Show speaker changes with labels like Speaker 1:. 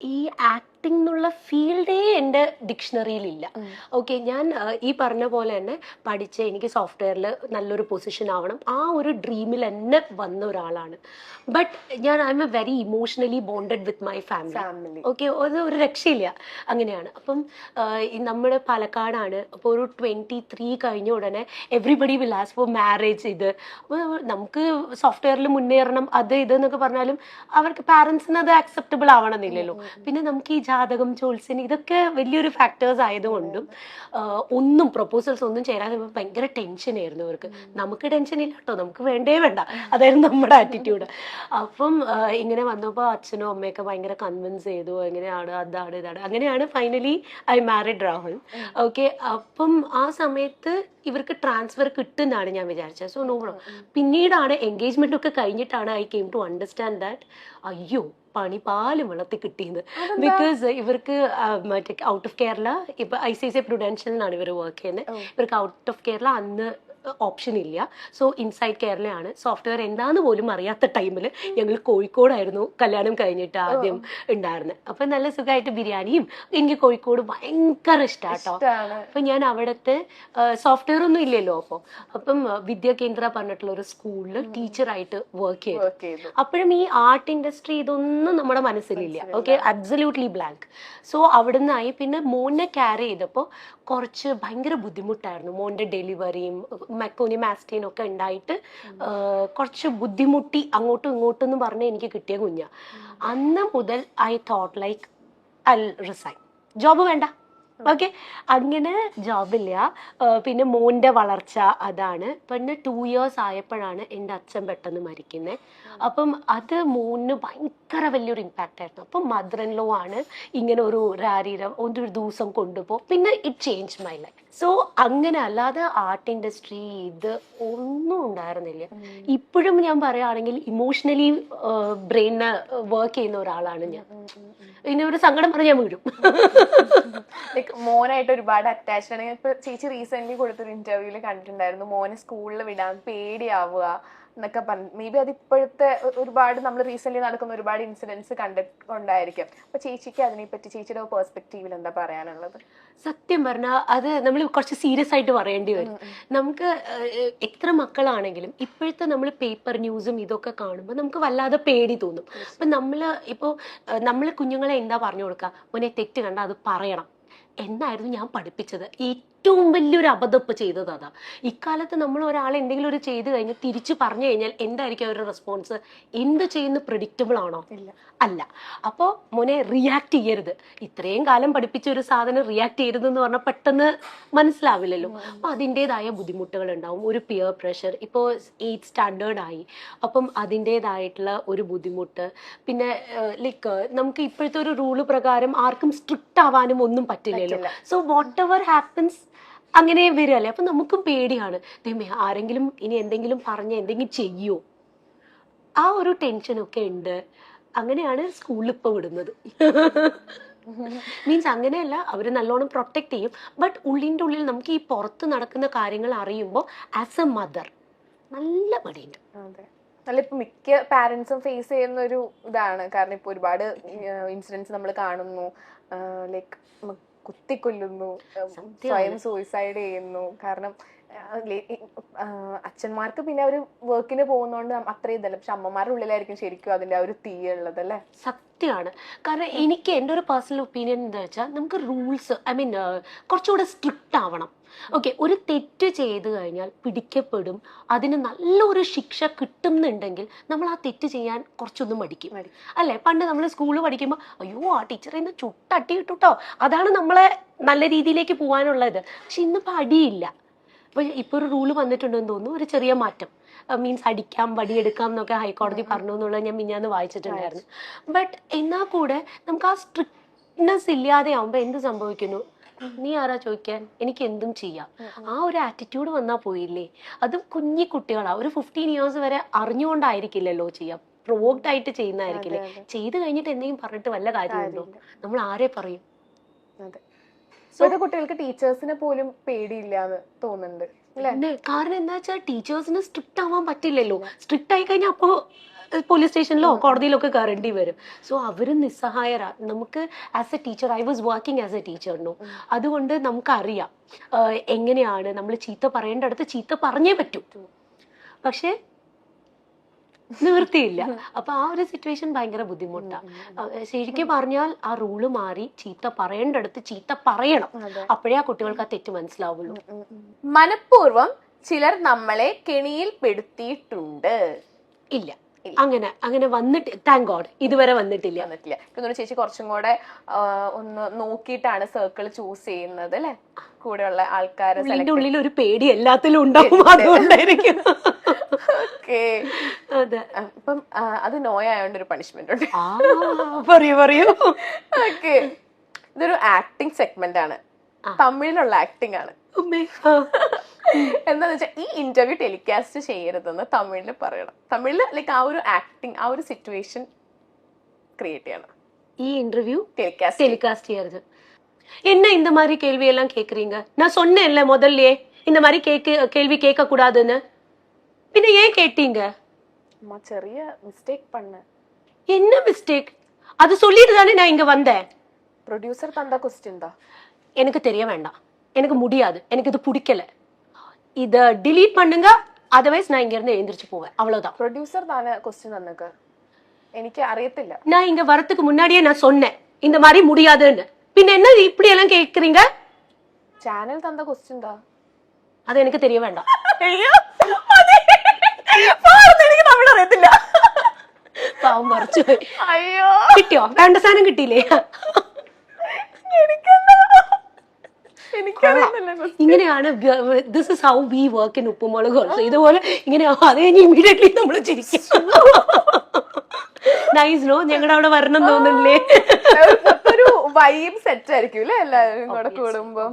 Speaker 1: ഈ ആക്ടിംഗ് എന്നുള്ള ഫീൽഡേ എന്റെ ഡിക്ഷണറിയിലില്ല. ഓക്കെ ഞാൻ ഈ പറഞ്ഞ പോലെ തന്നെ പഠിച്ച് എനിക്ക് സോഫ്റ്റ്വെയറിൽ നല്ലൊരു പൊസിഷൻ ആവണം. ആ ഒരു ഡ്രീമിൽ തന്നെ വന്ന ഒരാളാണ്. ബട്ട് ഞാൻ I am a very emotionally bonded with my family
Speaker 2: family
Speaker 1: okay അത് ഒരു രക്ഷയില്ല. അങ്ങനെയാണ്. അപ്പം നമ്മുടെ പാലക്കാടാണ്. അപ്പോൾ ഒരു ട്വന്റി ത്രീ കഴിഞ്ഞ ഉടനെ everybody will ask for marriage ഇത്. അപ്പോൾ നമുക്ക് സോഫ്റ്റ്വെയറിൽ മുന്നേറണം അത് ഇത് എന്നൊക്കെ പറഞ്ഞാലും അവർക്ക് പാരൻസിന് അത് ആക്സെപ്റ്റബിൾ ആവണമെന്നില്ലല്ലോ. പിന്നെ നമുക്ക് ഈ ജാതകം ജോത്സ്യം ഇതൊക്കെ വലിയൊരു ഫാക്ടേഴ്സ് ആയതുകൊണ്ടും ഒന്നും പ്രപ്പോസൽസ് ഒന്നും ചേരാതെ ഭയങ്കര ടെൻഷൻ ആയിരുന്നു അവർക്ക് നമുക്ക് ടെൻഷൻ ഇല്ല കേട്ടോ നമുക്ക് വേണ്ടേ വേണ്ട. അതായിരുന്നു നമ്മുടെ ആറ്റിറ്റ്യൂഡ് അപ്പം ഇങ്ങനെ വന്നപ്പോൾ അച്ഛനും അമ്മയൊക്കെ ഭയങ്കര കൺവിൻസ് ചെയ്തു എങ്ങനെയാണ് അതാണ് ഇതാണ്. അങ്ങനെയാണ് finally I married Rahul okay അപ്പം ആ സമയത്ത് ഇവർക്ക് ട്രാൻസ്ഫർ കിട്ടുമെന്നാണ് ഞാൻ വിചാരിച്ചത്. സോ നോ പിന്നീടാണ് എൻഗേജ്മെന്റ് ഒക്കെ കഴിഞ്ഞിട്ടാണ് I came to understand that അയ്യോ പണി പാലും വെള്ളത്തിൽ കിട്ടിയത്. ബിക്കോസ് ഇവർക്ക് മറ്റേ ഔട്ട് ഓഫ് കേരള ഇപ്പൊ ഐ സി സി പ്രൊഡൻഷ്യലിനാണ് ഇവർ വർക്ക് ചെയ്യുന്നത്. ഇവർക്ക് ഔട്ട് ഓഫ് കേരള അന്ന് ഓപ്ഷൻ ഇല്ല. So inside കേരളയാണ്. സോഫ്റ്റ്വെയർ എന്താന്ന് പോലും അറിയാത്ത ടൈമിൽ ഞങ്ങൾ കോഴിക്കോടായിരുന്നു കല്യാണം കഴിഞ്ഞിട്ട് ആദ്യം ഉണ്ടായിരുന്നത് അപ്പൊ നല്ല സുഖമായിട്ട് ബിരിയാണിയും എനിക്ക് കോഴിക്കോട് ഭയങ്കര ഇഷ്ടാട്ടോ. അപ്പൊ ഞാൻ അവിടുത്തെ സോഫ്റ്റ്വെയർ ഒന്നും ഇല്ലല്ലോ അപ്പോൾ അപ്പം വിദ്യാകേന്ദ്ര പറഞ്ഞിട്ടുള്ള ഒരു സ്കൂളിൽ ടീച്ചറായിട്ട് വർക്ക് ചെയ്തു.
Speaker 2: വർക്ക് ചെയ്തു.
Speaker 1: അപ്പോഴും ഈ ആർട്ട് ഇൻഡസ്ട്രി ഇതൊന്നും നമ്മുടെ മനസ്സിലില്ല. ഓക്കെ അബ്സല്യൂട്ട്ലി ബ്ലാങ്ക് സോ അവിടുന്നായി പിന്നെ മോനെ ക്യാരി ചെയ്തപ്പോൾ കുറച്ച് ഭയങ്കര ബുദ്ധിമുട്ടായിരുന്നു മോന്റെ ഡെലിവറിയും മെക്കോനിയം ആസ്റ്റീനും ഒക്കെ ഉണ്ടായിട്ട് കുറച്ച് ബുദ്ധിമുട്ടി അങ്ങോട്ടും ഇങ്ങോട്ടും എന്ന് പറഞ്ഞ് എനിക്ക് കിട്ടിയ കുഞ്ഞ. അന്ന് മുതൽ I thought like I resign job വേണ്ട. ഓക്കെ അങ്ങനെ ജോബില്ല പിന്നെ മോന്റെ വളർച്ച അതാണ്. പിന്നെ ടു ഇയേഴ്സ് ആയപ്പോഴാണ് എന്റെ അച്ഛൻ പെട്ടെന്ന് മരിക്കുന്നത് അപ്പം അത് മോന് ഭയങ്കര വലിയൊരു ഇമ്പാക്റ്റ് ആയിരുന്നു. അപ്പം മദർ ഇൻ ലോ ആണ് ഇങ്ങനെ ഒരു രാരീരം ഒരു ദിവസം കൊണ്ടുപോകും. പിന്നെ it change my life so അങ്ങനെ അല്ലാതെ ആർട്ട് ഇൻഡസ്ട്രി ഇത് ഒന്നും ഉണ്ടായിരുന്നില്ല. ഇപ്പോഴും ഞാൻ പറയുകയാണെങ്കിൽ ഇമോഷണലി ബ്രെയിനിന് വർക്ക് ചെയ്യുന്ന ഒരാളാണ് ഞാൻ. ഇനി ഒരു സങ്കടം പറഞ്ഞാൽ ഞാൻ വീഴും.
Speaker 2: ലൈക്ക് മോനായിട്ട് ഒരുപാട് അറ്റാച്ച്ഡ് ആണ്. ഇപ്പൊ ചേച്ചി റീസെന്റ് കൊടുത്തൊരു ഇന്റർവ്യൂൽ കണ്ടിട്ടുണ്ടായിരുന്നു. മോനെ സ്കൂളിൽ വിടാൻ പേടിയാവുക. എന്നൊക്കെ പറഞ്ഞു മേ ബി അത് ഇപ്പോഴത്തെ ഒരുപാട് നമ്മൾ റീസെന്റ് നടക്കുന്ന ഒരുപാട് ഇൻസിഡൻസ് കണ്ടിട്ടുണ്ടായിരിക്കും അപ്പൊ ചേച്ചിക്ക് അതിനെപ്പറ്റി ചേച്ചിയുടെ പെർസ്പെക്റ്റീവിൽ എന്താ പറയാനുള്ളത്?
Speaker 1: സത്യം പറഞ്ഞാൽ അത് നമ്മൾ കുറച്ച് സീരിയസ് ആയിട്ട് പറയേണ്ടി വരും. നമുക്ക് എത്ര മക്കളാണെങ്കിലും ഇപ്പോഴത്തെ നമ്മൾ പേപ്പർ ന്യൂസും ഇതൊക്കെ കാണുമ്പോൾ നമുക്ക് വല്ലാതെ പേടി തോന്നും. അപ്പം നമ്മൾ ഇപ്പോൾ നമ്മൾ കുഞ്ഞുങ്ങളെ എന്താ പറഞ്ഞു കൊടുക്കുക മോനെ തെറ്റ് കണ്ടാൽ അത് പറയണം. എന്നായിരുന്നു ഞാൻ പഠിപ്പിച്ചത്. ഏറ്റവും വലിയൊരു അബദ്ധപ്പ് ചെയ്തത് അതാ. ഇക്കാലത്ത് നമ്മൾ ഒരാൾ എന്തെങ്കിലും ഒരു ചെയ്ത് കഴിഞ്ഞ് തിരിച്ചു പറഞ്ഞു കഴിഞ്ഞാൽ എന്തായിരിക്കും അവരുടെ റെസ്പോൺസ് എന്ത് ചെയ്യുന്ന? പ്രിഡിക്റ്റബിൾ ആണോ? അല്ല. അപ്പോൾ മോനെ റിയാക്ട് ചെയ്യരുത്. ഇത്രയും കാലം പഠിപ്പിച്ച ഒരു സാധനം റിയാക്ട് ചെയ്യരുതെന്ന് പറഞ്ഞാൽ പെട്ടെന്ന് മനസ്സിലാവില്ലല്ലോ. അപ്പോൾ അതിന്റെതായ ബുദ്ധിമുട്ടുകൾ ഉണ്ടാവും ഒരു പിയർ പ്രഷർ ഇപ്പോൾ എയ്റ്റ് സ്റ്റാൻഡേർഡ് ആയി. അപ്പം അതിന്റെതായിട്ടുള്ള ഒരു ബുദ്ധിമുട്ട്. പിന്നെ ലൈക്ക് നമുക്ക് ഇപ്പോഴത്തെ ഒരു റൂൾ പ്രകാരം ആർക്കും സ്ട്രിക്റ്റ് ആവാനും ഒന്നും പറ്റില്ലല്ലോ. സോ വാട്ട് എവർ ഹാപ്പൻസ് അങ്ങനെ വരികയല്ലേ. അപ്പം നമുക്കും പേടിയാണ്. ദൈവമേ ആരെങ്കിലും ഇനി എന്തെങ്കിലും പറഞ്ഞ് എന്തെങ്കിലും ചെയ്യോ? ആ ഒരു ടെൻഷനൊക്കെ ഉണ്ട്. അങ്ങനെയാണ് സ്കൂളിൽ ഇപ്പോൾ വിടുന്നത്. മീൻസ് അങ്ങനെയല്ല അവർ നല്ലോണം പ്രൊട്ടക്ട് ചെയ്യും. ബട്ട് ഉള്ളിന്റെ ഉള്ളിൽ നമുക്ക് ഈ പുറത്ത് നടക്കുന്ന കാര്യങ്ങൾ അറിയുമ്പോൾ ആസ് എ മദർ നല്ല മടിയുണ്ട്.
Speaker 2: നല്ല ഇപ്പൊ മിക്ക പാരന്റ്സും ഫേസ് ചെയ്യുന്ന ഒരു ഇതാണ്. കാരണം ഇപ്പൊ ഒരുപാട് ഇൻസിഡൻസ് നമ്മൾ കാണുന്നു. ലൈക്ക് കുത്തിക്കൊല്ലുന്നു സ്വയം സൂയിസൈഡ് ചെയ്യുന്നു. കാരണം അച്ഛന്മാർക്ക് പിന്നെ അവർ വർക്കിന് പോകുന്നോണ്ട് അത്രയും ഇതല്ല. പക്ഷെ അമ്മമാരുടെ ഉള്ളിലായിരിക്കും ശരിക്കും അതിന്റെ ആ ഒരു തീ ഉള്ളത് അല്ലേ?
Speaker 1: സത്യമാണ് കാരണം എനിക്ക് എന്റെ ഒരു പേഴ്സണൽ ഒപ്പീനിയൻ എന്താ വെച്ചാൽ നമുക്ക് റൂൾസ് ഐ മീൻ കുറച്ചുകൂടെ സ്ട്രിക്റ്റ് ആവണം. ഓക്കെ ഒരു തെറ്റ് ചെയ്ത് കഴിഞ്ഞാൽ പിടിക്കപ്പെടും. അതിന് നല്ലൊരു ശിക്ഷ കിട്ടുന്നുണ്ടെങ്കിൽ നമ്മൾ ആ തെറ്റ് ചെയ്യാൻ കുറച്ചൊന്നും മടിക്കും.
Speaker 2: അല്ലെ
Speaker 1: അല്ലേ? പണ്ട് നമ്മൾ സ്കൂളിൽ പഠിക്കുമ്പോൾ അയ്യോ ആ ടീച്ചറെ ഇന്ന് ചുട്ടട്ടി കിട്ടുട്ടോ അതാണ് നമ്മളെ നല്ല രീതിയിലേക്ക് പോകാനുള്ളത്. പക്ഷെ ഇന്നിപ്പോൾ അടിയില്ല. ഇപ്പോൾ ഒരു റൂൾ വന്നിട്ടുണ്ടെന്ന് തോന്നുന്നു. ഒരു ചെറിയ മാറ്റം. മീൻസ് അടിക്കാം വടിയെടുക്കാം എന്നൊക്കെ ഹൈക്കോടതി പറഞ്ഞു എന്നുള്ളത് ഞാൻ മിഞ്ഞാന്ന് വായിച്ചിട്ടുണ്ടായിരുന്നു. ബട്ട് എന്നാൽ കൂടെ നമുക്ക് ആ സ്ട്രിക്ട്നെസ് ഇല്ലാതെ ആവുമ്പോൾ എന്ത് സംഭവിക്കുന്നു? നീ ആരാ ചോദിക്കാൻ? എനിക്ക് എന്തും ചെയ്യാം. ആ ഒരു ആറ്റിറ്റ്യൂഡ് വന്നാ പോയില്ലേ? അതും കുഞ്ഞി കുട്ടികളാ. ഒരു ഫിഫ്റ്റീൻ ഇയേഴ്സ് വരെ അറിഞ്ഞുകൊണ്ടായിരിക്കില്ലല്ലോ ചെയ്യാം. പ്രൊവോക്ഡ് ആയിട്ട് ചെയ്യുന്നതായിരിക്കില്ലേ. ചെയ്ത് കഴിഞ്ഞിട്ട് എന്തെങ്കിലും പറഞ്ഞിട്ട് വല്ല കാര്യമുണ്ടോ. നമ്മൾ ആരെ പറയും?
Speaker 2: അതെ. ഇപ്പോഴത്തെ കുട്ടികൾക്ക് ടീച്ചേഴ്സിനെ പോലും പേടിയില്ല എന്ന് തോന്നുന്നുണ്ട്
Speaker 1: കാരണം എന്താ വെച്ചാൽ ടീച്ചേഴ്സിന് സ്ട്രിക്റ്റ് ആവാൻ പറ്റില്ലല്ലോ. സ്ട്രിക്റ്റ് ആയി കഴിഞ്ഞാൽ അപ്പോൾ പോലീസ് സ്റ്റേഷനിലോ കോടതിയിലോ ഒക്കെ കയറേണ്ടി വരും. സോ അവർ നിസ്സഹായരാ. നമുക്ക് as a teacher I was working as a ടീച്ചറിനു അതുകൊണ്ട് നമുക്കറിയാം എങ്ങനെയാണ്. നമ്മൾ ചീത്ത പറയേണ്ടടുത്ത് ചീത്ത പറഞ്ഞേ പറ്റൂ. പക്ഷേ നിവൃത്തിയില്ല. അപ്പൊ ആ ഒരു സിറ്റുവേഷൻ ഭയങ്കര ബുദ്ധിമുട്ടാണ് ശരിക്കും പറഞ്ഞാൽ ആ റൂൾ മാറി ചീത്ത പറയേണ്ടടുത്ത് ചീത്ത പറയണം. അപ്പോഴേ ആ കുട്ടികൾക്ക് ആ തെറ്റ് മനസ്സിലാവുള്ളൂ.
Speaker 2: മനഃപൂർവം ചിലർ നമ്മളെ കെണിയിൽ പെടുത്തിയിട്ടുണ്ട്.
Speaker 1: ഇല്ല. അങ്ങനെ അങ്ങനെ വന്നിട്ട് താങ്ക് ഗോഡ് ഇതുവരെ വന്നിട്ടില്ല.
Speaker 2: വന്നിട്ടില്ല. ഇപ്പൊ ചേച്ചി കുറച്ചും കൂടെ ഒന്ന് നോക്കിയിട്ടാണ് സർക്കിൾ ചൂസ് ചെയ്യുന്നത് അല്ലെ? കൂടെയുള്ള ആൾക്കാരെ
Speaker 1: ഉള്ളിൽ ഒരു പേടി എല്ലാത്തിലും ഉണ്ടാവും. അതുകൊണ്ടായിരിക്കും. അതെ.
Speaker 2: അപ്പം അത് നോയായോണ്ട് ഒരു പണിഷ്മെന്റ് ഉണ്ട്.
Speaker 1: പറയൂ പറയൂ.
Speaker 2: ഓക്കെ. ഇതൊരു ആക്ടിങ് സെഗ്മെന്റ് ആണ്. തമിഴിലുള്ള ആക്ടിങ് ആണ്. എന്താന്ന് വെച്ചാൽ ഈ ഇന്റർവ്യൂ ടെലികാസ്റ്റ് ചെയ്യരുതെന്ന് തമിഴിൽ പറയണം. തമിഴിൽ ലൈക്ക് ആ ഒരു ആക്ടിങ് ആ ഒരു സിറ്റുവേഷൻ ക്രിയേറ്റ് ചെയ്യണം.
Speaker 1: ഈ ഇന്റർവ്യൂ
Speaker 2: ടെലികാസ്റ്റ്
Speaker 1: ചെയ്യരുത് என்ன இந்த மாதிரி கேள்வி எல்லாம் கேக்குறீங்க நான் சொன்னேன்ல முதல்லயே இந்த மாதிரி கேக்கு கேள்வி கேட்க கூடாதுன்னு பின்ன ஏன் கேட்டீங்க
Speaker 2: அம்மா ചെറിയ മിസ്റ്റേക്ക് பண்ண
Speaker 1: என்ன மிஸ்டேக் அது சொல்லிட்டு தானே நான் இங்க வந்தேன்
Speaker 2: പ്രൊഡ്യൂസർ തന്ന ക്വസ്റ്റ്യൻ താ
Speaker 1: எனக்கு தெரிய வேண்டாம் எனக்கு முடியாது எனக்கு இது பிடிக்கல இத delete பண்ணுங்க அதர்வைஸ் நான் இங்க இருந்து எழுந்திரிச்சு போவேன் அவ்வளவுதான்
Speaker 2: പ്രൊഡ്യൂസർ താന ക്വസ്റ്റ്യൻ തന്നക്ക് എനിക്ക് അറിയത്തില്ല
Speaker 1: நான் இங்க வரதுக்கு முன்னாடியே நான் சொன்னேன் இந்த மாதிரி முடியாதுன்னு பின்ன என்ன இப்படி எல்லாம் கேக்குறீங்க
Speaker 2: ചാനൽ തന്ന ക്വസ്റ്റ്യൻ താ
Speaker 1: அது எனக்கு தெரிய வேண்டாம் മറച്ചു പോയി.
Speaker 2: അയ്യോ.
Speaker 1: കിട്ടിയോ? വേണ്ട സാധനം കിട്ടിയില്ലേ? ഇങ്ങനെയാണ് this is how we work in Uppumulaku also ഇതുപോലെ ഇങ്ങനെ അത് കഴിഞ്ഞ് ഇമീഡിയറ്റ്ലി നമ്മൾ ചിരിക്കും. നൈസ് നോ ഞങ്ങളുടെ അവിടെ വരണം തോന്നുന്നില്ലേ?
Speaker 2: ഒരു വൈബ് സെറ്റ് ആയിരിക്കും അല്ലെ? എല്ലാവരും കൂടെ കൂടുമ്പോ.